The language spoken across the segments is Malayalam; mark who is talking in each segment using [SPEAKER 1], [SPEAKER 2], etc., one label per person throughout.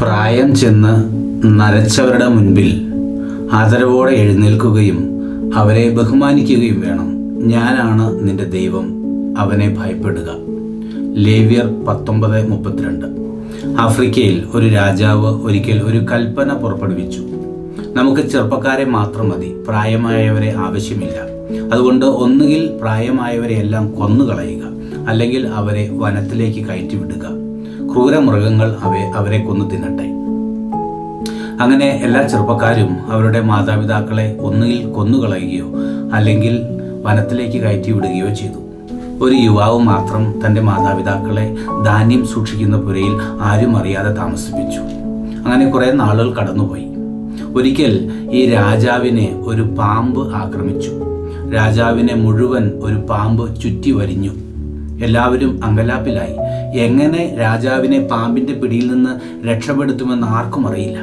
[SPEAKER 1] പ്രായം ചെന്ന് നരച്ചവരുടെ മുൻപിൽ ആദരവോടെ എഴുന്നേൽക്കുകയും അവരെ ബഹുമാനിക്കുകയും വേണം. ഞാനാണ് നിന്റെ ദൈവം. അവനെ ഭയപ്പെടുക. ലേവ്യർ പത്തൊമ്പത് മുപ്പത്തിരണ്ട്. ആഫ്രിക്കയിൽ ഒരു രാജാവ് ഒരിക്കൽ ഒരു കൽപ്പന പുറപ്പെടുവിച്ചു. നമുക്ക് ചെറുപ്പക്കാരെ മാത്രം മതി. പ്രായമായവരെ ആവശ്യമില്ല. അതുകൊണ്ട് ഒന്നുകിൽ പ്രായമായവരെ എല്ലാം കൊന്നുകളയുക. അല്ലെങ്കിൽ അവരെ വനത്തിലേക്ക് കയറ്റിവിടുക ക്രൂരമൃഗങ്ങൾ അവയെ അവരെ കൊന്നു തിന്നട്ടെ. അങ്ങനെ എല്ലാ ചെറുപ്പക്കാരും അവരുടെ മാതാപിതാക്കളെ ഒന്നുകിൽ കൊന്നുകളയുകയോ അല്ലെങ്കിൽ വനത്തിലേക്ക് കയറ്റി വിടുകയോ ചെയ്തു. ഒരു യുവാവ് മാത്രം തന്റെ മാതാപിതാക്കളെ ധാന്യം സൂക്ഷിക്കുന്ന പുരയിൽ ആരും അറിയാതെ താമസിപ്പിച്ചു. അങ്ങനെ കുറേ നാളുകൾ കടന്നുപോയി. ഒരിക്കൽ ഈ രാജാവിനെ ഒരു പാമ്പ് ആക്രമിച്ചു. രാജാവിനെ മുഴുവൻ ഒരു പാമ്പ് ചുറ്റി വരിഞ്ഞു. എല്ലാവരും അങ്കലാപ്പിലായി. എങ്ങനെ രാജാവിനെ പാമ്പിന്റെ പിടിയിൽ നിന്ന് രക്ഷപ്പെടുത്തുമെന്ന് ആർക്കും അറിയില്ല.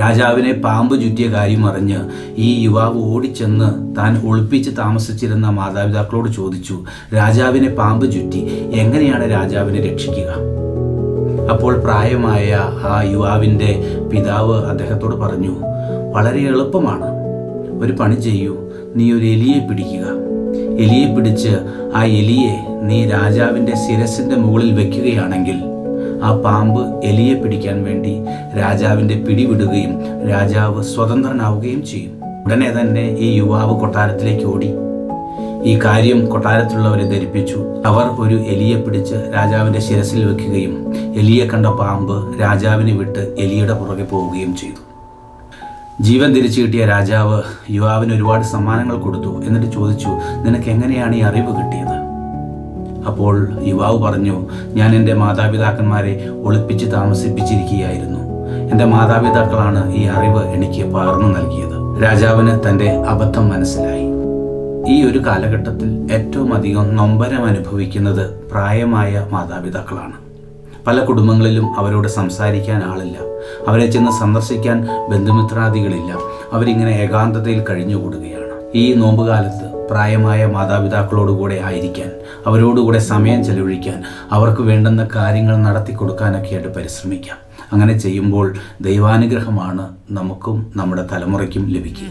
[SPEAKER 1] രാജാവിനെ പാമ്പ് ചുറ്റിയ കാര്യം അറിഞ്ഞ് ഈ യുവാവ് ഓടിച്ചെന്ന് താൻ ഒളിപ്പിച്ച് താമസിച്ചിരുന്ന മാതാപിതാക്കളോട് ചോദിച്ചു രാജാവിനെ പാമ്പ് ചുറ്റി എങ്ങനെയാണ് രാജാവിനെ രക്ഷിക്കുക? അപ്പോൾ പ്രായമായ ആ യുവാവിന്റെ പിതാവ് അദ്ദേഹത്തോട് പറഞ്ഞു വളരെ എളുപ്പമാണ്. ഒരു പണി ചെയ്യൂ. നീ ഒരു എലിയെ പിടിക്കുക. എലിയെ പിടിച്ച് ആ എലിയെ നീ രാജാവിന്റെ ശിരസിന്റെ മുകളിൽ വെക്കുകയാണെങ്കിൽ ആ പാമ്പ് എലിയെ പിടിക്കാൻ വേണ്ടി രാജാവിന്റെ പിടിവിടുകയും രാജാവ് സ്വതന്ത്രനാവുകയും ചെയ്യും. ഉടനെ തന്നെ ഈ യുവാവ് കൊട്ടാരത്തിലേക്ക് ഓടി. ഈ കാര്യം കൊട്ടാരത്തിലുള്ളവരെ ധരിപ്പിച്ചു. അവർ ഒരു എലിയെ പിടിച്ച് രാജാവിന്റെ ശിരസിൽ വെക്കുകയും എലിയെ കണ്ട പാമ്പ് രാജാവിനെ വിട്ട് എലിയുടെ പുറകെ പോവുകയും ചെയ്തു. ജീവൻ തിരിച്ചു കിട്ടിയ രാജാവ് യുവാവിന് ഒരുപാട് സമ്മാനങ്ങൾ കൊടുത്തു. എന്നിട്ട് ചോദിച്ചു നിനക്ക് എങ്ങനെയാണ് ഈ അറിവ് കിട്ടിയത്? അപ്പോൾ യുവാവ് പറഞ്ഞു ഞാൻ എന്റെ മാതാപിതാക്കന്മാരെ ഒളിപ്പിച്ച് താമസിപ്പിച്ചിരിക്കുകയായിരുന്നു. എന്റെ മാതാപിതാക്കളാണ് ഈ അറിവ് എനിക്ക് പകർന്നു നൽകിയത്. രാജാവിന് തന്റെ അബദ്ധം മനസ്സിലായി. ഈ ഒരു കാലഘട്ടത്തിൽ ഏറ്റവും അധികം നൊമ്പരം അനുഭവിക്കുന്നത് പ്രായമായ മാതാപിതാക്കളാണ്. പല കുടുംബങ്ങളിലും അവരോട് സംസാരിക്കാൻ ആളില്ല. അവരെ ചെന്ന് സന്ദർശിക്കാൻ ബന്ധുമിത്രാദികളില്ല. അവരിങ്ങനെ ഏകാന്തതയിൽ കഴിഞ്ഞുകൂടുകയാണ്. ഈ നോമ്പുകാലത്ത് പ്രായമായ മാതാപിതാക്കളോടുകൂടെ ആയിരിക്കാൻ അവരോടുകൂടെ സമയം ചെലവഴിക്കാൻ അവർക്ക് വേണ്ടുന്ന കാര്യങ്ങൾ നടത്തി കൊടുക്കാനൊക്കെയായിട്ട് പരിശ്രമിക്കാം. അങ്ങനെ ചെയ്യുമ്പോൾ ദൈവാനുഗ്രഹമാണ് നമുക്കും നമ്മുടെ തലമുറയ്ക്കും ലഭിക്കുക.